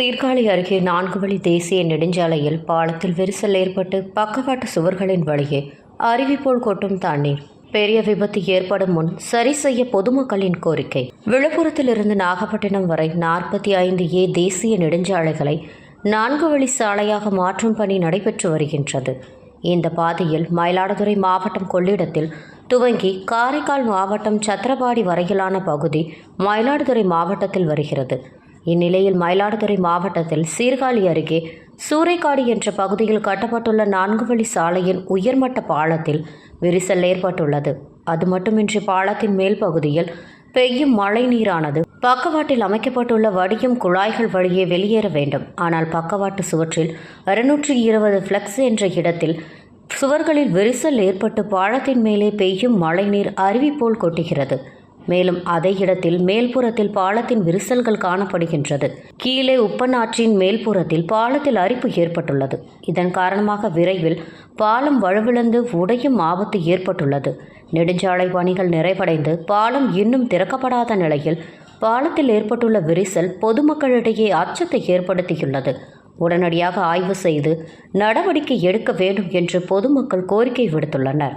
சீர்காழி அருகே நான்கு வழி தேசிய நெடுஞ்சாலையில் பாலத்தில் விரிசல் ஏற்பட்டு பக்கவாட்டு சுவர்களின் வழியே அருவி போல் கொட்டும் தண்ணீர். பெரிய விபத்து ஏற்படும் முன் சரி செய்ய பொதுமக்களின் கோரிக்கை. விழுப்புரத்திலிருந்து நாகப்பட்டினம் வரை நாற்பத்தி ஐந்து ஏ தேசிய நெடுஞ்சாலைகளை நான்கு வழி சாலையாக மாற்றும் பணி நடைபெற்று வருகின்றது. இந்த பாதையில் மயிலாடுதுறை மாவட்டம் கொள்ளிடத்தில் துவங்கி காரைக்கால் மாவட்டம் சத்திரபாடி வரையிலான பகுதி மயிலாடுதுறை மாவட்டத்தில் வருகிறது. இந்நிலையில் மயிலாடுதுறை மாவட்டத்தில் சீர்காழி அருகே சூறைக்காடு என்ற பகுதியில் கட்டப்பட்டுள்ள நான்கு வழி சாலையின் உயர்மட்ட பாலத்தில் விரிசல் ஏற்பட்டுள்ளது. அது மட்டுமின்றி பாலத்தின் மேல் பகுதியில் பெய்யும் மழை நீரானது பக்கவாட்டில் அமைக்கப்பட்டுள்ள வடியும் குழாய்கள் வழியே வெளியேற வேண்டும். ஆனால் பக்கவாட்டு சுவற்றில் அறுநூற்றி இருபது ஃப்ளக்ஸ் என்ற இடத்தில் சுவர்களில் விரிசல் ஏற்பட்டு பாலத்தின் மேலே பெய்யும் மழைநீர் அருவி போல் கொட்டுகிறது. மேலும் அதே இடத்தில் மேல்புறத்தில் பாலத்தின் விரிசல்கள் காணப்படுகின்றது. கீழே உப்பனாற்றின் மேல்புறத்தில் பாலத்தில் அரிப்பு ஏற்பட்டுள்ளது. இதன் காரணமாக விரைவில் பாலம் வலுவிழந்து உடையும் ஆபத்து ஏற்பட்டுள்ளது. நெடுஞ்சாலை பணிகள் நிறைவடைந்து பாலம் இன்னும் திறக்கப்படாத நிலையில் பாலத்தில் ஏற்பட்டுள்ள விரிசல் பொதுமக்களிடையே அச்சத்தை ஏற்படுத்தியுள்ளது. உடனடியாக ஆய்வு செய்து நடவடிக்கை எடுக்க வேண்டும் என்று பொதுமக்கள் கோரிக்கை விடுத்துள்ளனர்.